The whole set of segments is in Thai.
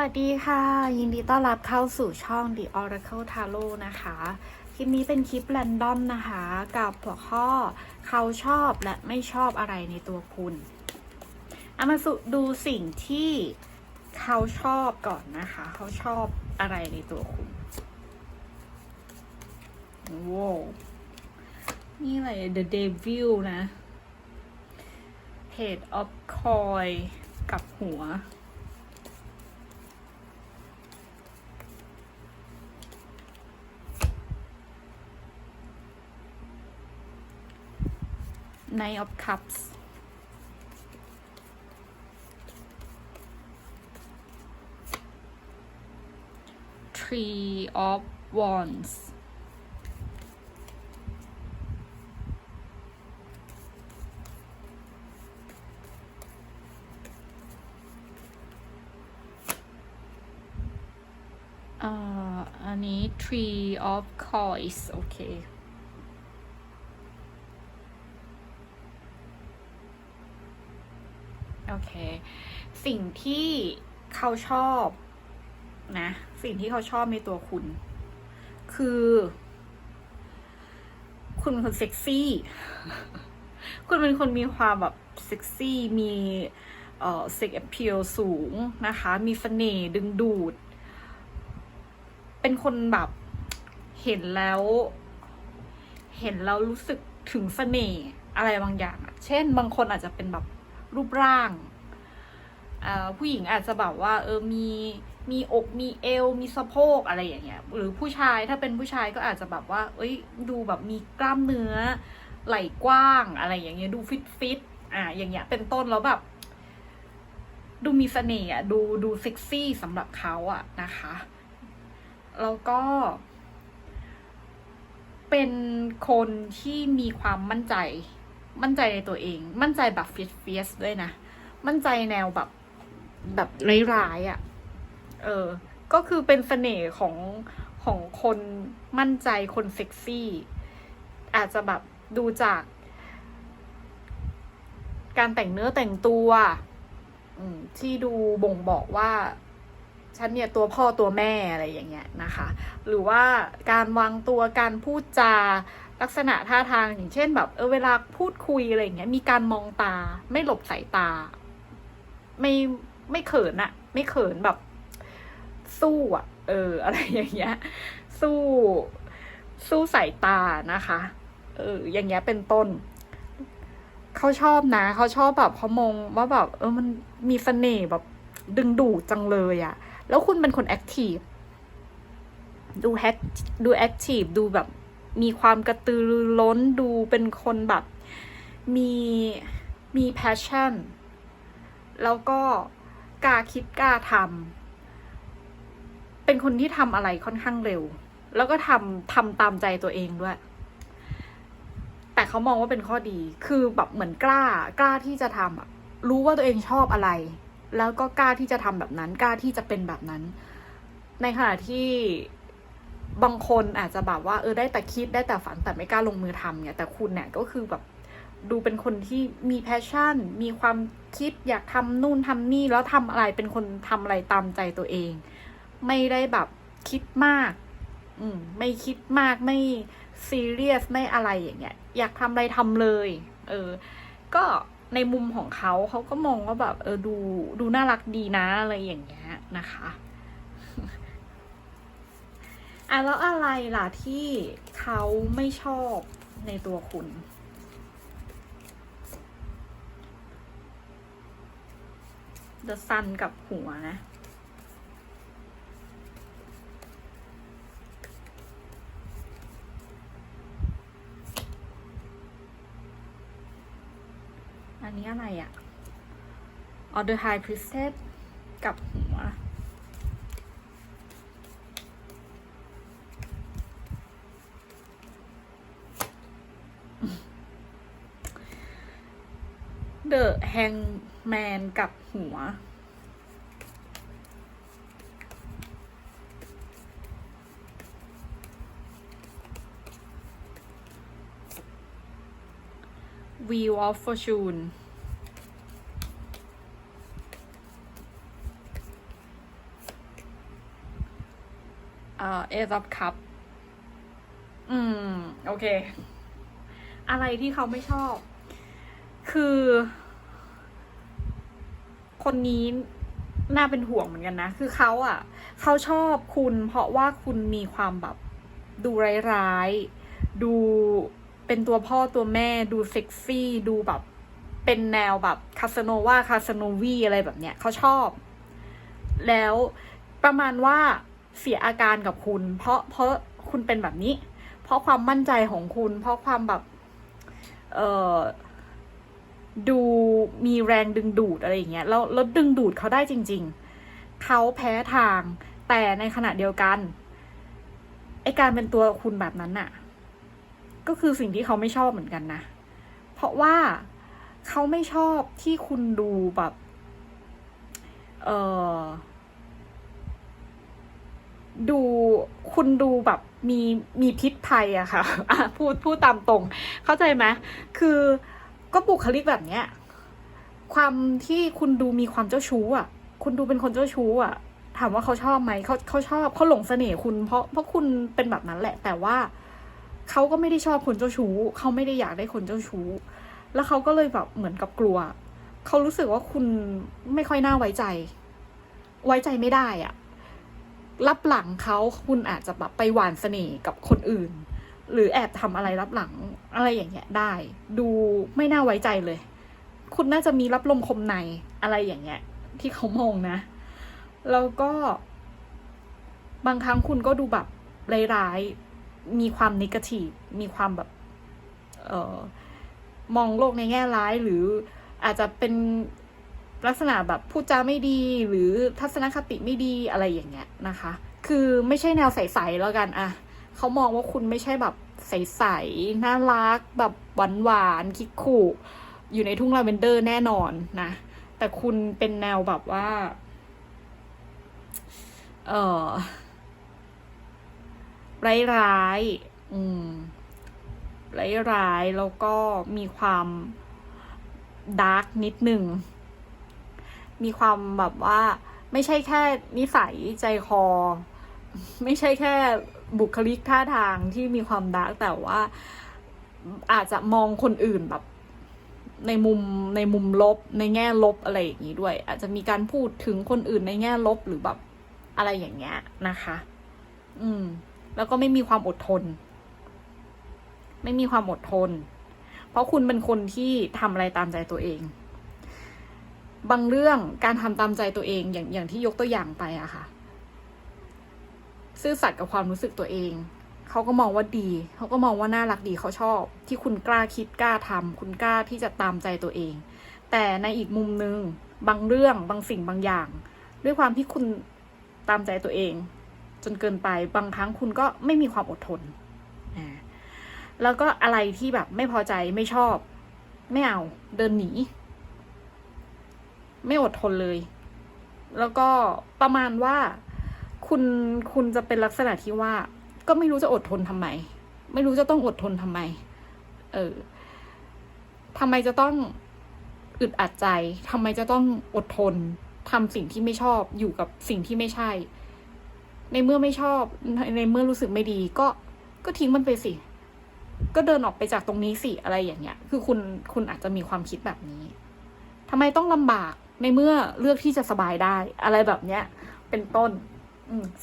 สวัสดีค่ะ ยินดีต้อนรับเข้าสู่ช่อง The Oracle Tarot นะคะ คลิปนี้เป็นคลิปแรนดอมนะคะ กับหัวข้อเขาชอบและไม่ชอบอะไรในตัวคุณเอามาสุดูสิ่งที่เขาชอบก่อนนะคะ เขาชอบอะไรในตัวคุณว้าวนี่อะไร The Devil นะ Head of Coin กับหัว Nine of Cups Three of Wands Uh, อ่าอันนี้ Three of Coins โอเค อเค สิ่งที่เขาชอบนะ สิ่งที่เขาชอบในตัวคุณ คือ คุณเป็นคนเซ็กซี่ คุณเป็นคนมีความแบบเซ็กซี่ มีเอ่อเซ็กแอพ l สูงนะคะ มีเสน่ห์ดึงดูด เป็นคนแบบเห็นแล้ว เห็นแล้วรู้สึกถึงเสน่ห์อะไรบางอย่าง เช่น บางคนอาจจะเป็นแบบ รูปร่างผู้หญิงอาจจะแบบว่าเออมีมีอกมีเอว มีสะโพกอะไรอย่างเงี้ย หรือผู้ชายถ้าเป็นผู้ชายก็อาจจะแบบว่า เอ้ย ดูแบบมีกล้ามเนื้อ ไหล่กว้างอะไรอย่างเงี้ยดูฟิตฟิตอ่าอย่างเงี้ยเป็นต้นแล้วแบบ ดูมีเสน่ห์อะดูดูเซ็กซี่สำหรับเขาอะนะคะ แล้วก็ เป็นคนที่มีความมั่นใจ มั่นใจในตัวเอง มั่นใจแบบเฟียสเฟียสด้วยนะ มั่นใจแนวแบบแบบร้ายๆอะ่ะ เออ ก็คือเป็นเสน่ห์ของของคนมั่นใจคนเซ็กซี่ อาจจะแบบดูจาก การแต่งเนื้อแต่งตัวที่ดูบ่งบอกว่าฉันเนี่ยตัวพ่อตัวแม่อะไรอย่างเงี้ยนะคะ หรือว่าการวางตัวการพูดจา ลักษณะท่าทางอย่างเช่นแบบเออเวลาพูดคุยอะไรอย่างเงี้ยมีการมองตา ไม่หลบสายตา ไม่ไม่เขินอะไม่เขินแบบ สู้อะเออ อะไรอย่างเงี้ย สู้ สู้สายตานะคะ เออ อย่างเงี้ยเป็นต้นเขาชอบนะเขาชอบแบบเขามองว่าแบบ เออมันมีเสน่ห์แบบดึงดูดจังเลยอะแล้วคุณเป็นคนแอคทีฟดูแฮกดูแอคทีฟดูแบบ มีความกระตือรือร้นดูเป็นคนแบบมีมีแพชชั่น แล้วก็กล้าคิดกล้าทำเป็นคนที่ทำอะไรค่อนข้างเร็ว แล้วก็ทำทำตามใจตัวเองด้วย แต่เขามองว่าเป็นข้อดี คือแบบเหมือนกล้ากล้าที่จะทำอะรู้ว่าตัวเองชอบอะไร แล้วก็กล้าที่จะทำแบบนั้น กล้าที่จะเป็นแบบนั้น ในขณะที่ บางคนอาจจะแบบว่าเออได้แต่คิดได้แต่ฝันแต่ไม่กล้าลงมือทำเนี่ยแต่คุณเนี่ยก็คือแบบดูเป็นคนที่มีแพชชั่น มีความคิดอยากทำนู่นทำนี่แล้วทำอะไรเป็นคนทำอะไรตามใจตัวเอง ไม่ได้แบบคิดมาก อืมไม่คิดมากไม่ซีเรียสไม่อะไรอย่างเงี้ย อยากทำอะไรทำเลย เออ ก็ในมุมของเขาเขาก็มองว่าแบบ เออดูดูน่ารักดีนะอะไรอย่างเงี้ยนะคะ อะแล้วอะไรล่ะที่เขาไม่ชอบในตัวคุณ The Sun กับหัวนะ อันนี้อะไรอะ่ะอ The High Priestess กับหัว The Hangman กับหัว Wheel of Fortune เอ่อเอซับคัพอืม โอเค อะไรที่เขาไม่ชอบ คือ คนนี้น่าเป็นห่วงเหมือนกันนะ คือเขาอะ เขาชอบคุณเพราะว่าคุณมีความแบบดูร้ายๆ ดูเป็นตัวพ่อตัวแม่ ดูเซ็กซี่ ดูแบบ เป็นแนวแบบคาสโนวาคาสโนวีอะไรแบบเนี้ยเขาชอบ แล้วประมาณว่าเสียอาการกับคุณ เพราะเพราะคุณเป็นแบบนี้ เพราะความมั่นใจของคุณ เพราะความแบบ เออ ดูมีแรงดึงดูดอะไรอย่างเงี้ยแล้วแล้วดึงดูดเขาได้จริง ๆ เขาแพ้ทาง แต่ในขณะเดียวกันไอการเป็นตัวคุณแบบนั้นน่ะ ก็คือสิ่งที่เขาไม่ชอบเหมือนกันนะ เพราะว่าเขาไม่ชอบที่คุณดูแบบเออดูคุณดูแบบมีมีพิษภัยอะค่ะอะพูดพูดตามตรง เข้าใจไหมคือ ก็บุคลิกแบบเนี้ย ความที่คุณดูมีความเจ้าชู้อะ คุณดูเป็นคนเจ้าชู้อะ ถามว่าเขาชอบไหมเขาเขาชอบเขาหลงเสน่ห์คุณ เพราะเพราะคุณเป็นแบบนั้นแหละ แต่ว่าเขาก็ไม่ได้ชอบคนเจ้าชู้เขาไม่ได้อยากได้คนเจ้าชู้ แล้วเขาก็เลยแบบเหมือนกับกลัว เขารู้สึกว่าคุณไม่ค่อยน่าไว้ใจ ไว้ใจไม่ได้อะรับหลังเขาคุณอาจจะแบบไปหวานเสน่ห์กับคนอื่น หรือแอบทำอะไรรับหลังอะไรอย่างเงี้ยได้ ดูไม่น่าไว้ใจเลย คุณน่าจะมีรับลมคมในอะไรอย่างเงี้ย ที่เขามองนะ แล้วก็บางครั้งคุณก็ดูแบบร้ายๆมีความนิเกทีฟมีความแบบ เออมองโลกในแง่ร้ายหรืออาจจะเป็นลักษณะแบบพูดจาไม่ดีหรือทัศนคติไม่ดีอะไรอย่างเงี้ยนะคะ คือไม่ใช่แนวใสๆแล้วกันอะ เขามองว่าคุณไม่ใช่แบบใสๆน่ารัก แบบหวานๆคิกขู่อยู่ในทุ่งลาเวนเดอร์แน่นอนนะ แต่คุณเป็นแนวแบบว่า เออร้ายๆอืมร้ายๆแล้วก็มีความดาร์กนิดหนึ่ง มีความแบบว่า ไม่ใช่แค่นิสัยใจคอ ไม่ใช่แค่ บุคลิกท่าทางที่มีความดาร์กแต่ว่าอาจจะมองคนอื่นแบบ ในมุมในมุมลบในแง่ลบอะไรอย่างนี้ด้วย อาจจะมีการพูดถึงคนอื่นในแง่ลบหรือแบบอะไรอย่างเงี้ยนะคะ อืม แล้วก็ไม่มีความอดทน ไม่มีความอดทน เพราะคุณเป็นคนที่ทำอะไรตามใจตัวเอง บางเรื่องการทำตามใจตัวเองอย่างอย่างที่ยกตัวอย่างไปอะค่ะ ซื่อสัตย์กับความรู้สึกตัวเอง เขาก็มองว่าดี เขาก็มองว่าน่ารักดีเขาชอบ ที่คุณกล้าคิดกล้าทำคุณกล้าที่จะตามใจตัวเอง แต่ในอีกมุมนึงบางเรื่องบางสิ่งบางอย่าง ด้วยความที่คุณตามใจตัวเอง จนเกินไปบางครั้งคุณก็ไม่มีความอดทนแล้วก็อะไรที่แบบไม่พอใจไม่ชอบ ไม่เอาเดินหนี ไม่อดทนเลย แล้วก็ประมาณว่า คุณคุณจะเป็นลักษณะที่ว่า ก็ไม่รู้จะอดทนทำไม ไม่รู้จะต้องอดทนทำไม เออทำไมจะต้องอึดอัดใจทำไมจะต้องอดทนทำสิ่งที่ไม่ชอบอยู่กับสิ่งที่ไม่ใช่ ในเมื่อไม่ชอบ ในเมื่อรู้สึกไม่ดี ก็ก็ทิ้งมันไปสิ ก็เดินออกไปจากตรงนี้สิอะไรอย่างเงี้ย คือคุณคุณอาจจะมีความคิดแบบนี้ทำไมต้องลำบากในเมื่อเลือกที่จะสบายได้ อะไรแบบเนี้ย เป็นต้น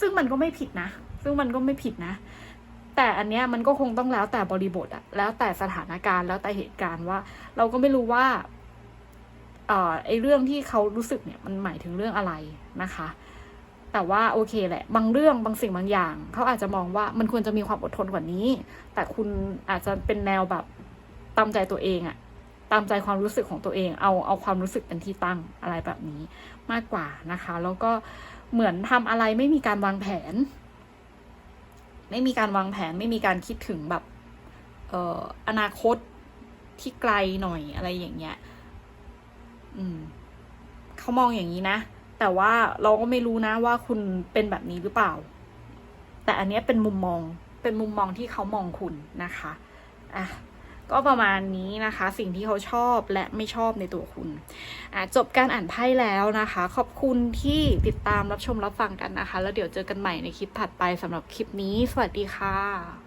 ซึ่งมันก็ไม่ผิดนะ ซึ่งมันก็ไม่ผิดนะ แต่อันเนี้ยมันก็คงต้องแล้วแต่บริบทอะแล้วแต่สถานการณ์แล้วแต่เหตุการณ์ว่า เราก็ไม่รู้ว่าเอ่อไอเรื่องที่เขารู้สึกเนี่ยมันหมายถึงเรื่องอะไรนะคะ แต่ว่าโอเคแหละ บางเรื่องบางสิ่งบางอย่าง เขาอาจจะมองว่ามันควรจะมีความอดทนกว่านี้ แต่คุณอาจจะเป็นแนวแบบตามใจตัวเองอะ ตามใจความรู้สึกของตัวเอง เอาเอาความรู้สึกเป็นที่ตั้งอะไรแบบนี้มากกว่านะคะ แล้วก็เหมือนทำอะไรไม่มีการวางแผน ไม่มีการวางแผน ไม่มีการคิดถึงแบบเอ่ออนาคตที่ไกลหน่อยอะไรอย่างเงี้ย อืมเขามองอย่างนี้นะ แต่ว่าเราก็ไม่รู้นะว่าคุณเป็นแบบนี้หรือเปล่า แต่อันนี้เป็นมุมมอง เป็นมุมมองที่เขามองคุณนะคะ อะ ก็ประมาณนี้นะคะ สิ่งที่เขาชอบและไม่ชอบในตัวคุณจบการอ่านไพ่แล้วนะคะ ขอบคุณที่ติดตามรับชมรับฟังกันนะคะ แล้วเดี๋ยวเจอกันใหม่ในคลิปถัดไปสำหรับคลิปนี้ สวัสดีค่ะ